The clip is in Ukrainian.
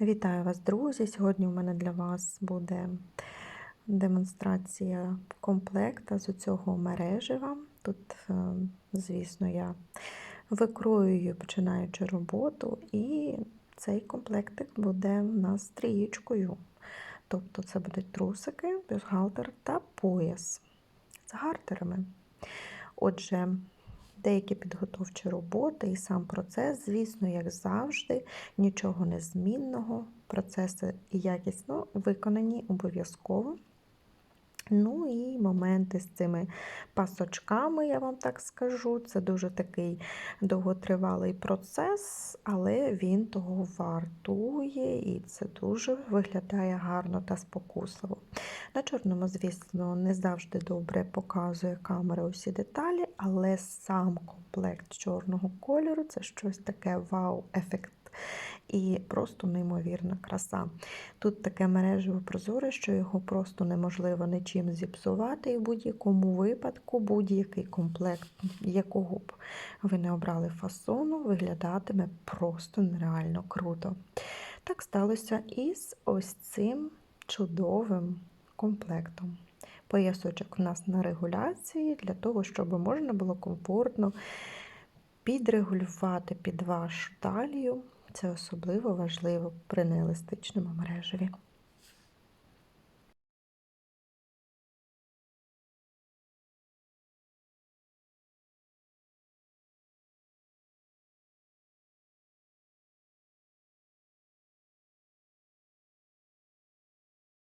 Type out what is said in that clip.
Вітаю вас, друзі! Сьогодні у мене для вас буде демонстрація комплекта з цього мережева. Тут, е, звісно, я викроюю починаючи роботу, і цей комплектик буде у нас трієчкою. Тобто це будуть трусики, бюстгальтер та пояс з гартерами. Отже, деякі підготовчі роботи і сам процес, звісно, як завжди, нічого незмінного. Процеси якісно виконані обов'язково. Ну і моменти з цими пасочками, я вам так скажу. Це дуже такий довготривалий процес, але він того вартує і це дуже виглядає гарно та спокусливо. На чорному, звісно, не завжди добре показує камера усі деталі, але сам комплект чорного кольору це щось таке вау-ефект. І просто неймовірна краса. Тут таке мережево прозоре, що його просто неможливо нічим зіпсувати, і в будь-якому випадку будь-який комплект, якого б ви не обрали фасону, виглядатиме просто нереально круто. Так сталося і з ось цим чудовим комплектом. Поясочок у нас на регуляції для того, щоб можна було комфортно підрегулювати під вашу талію. Це особливо важливо при нееластичному мережеві.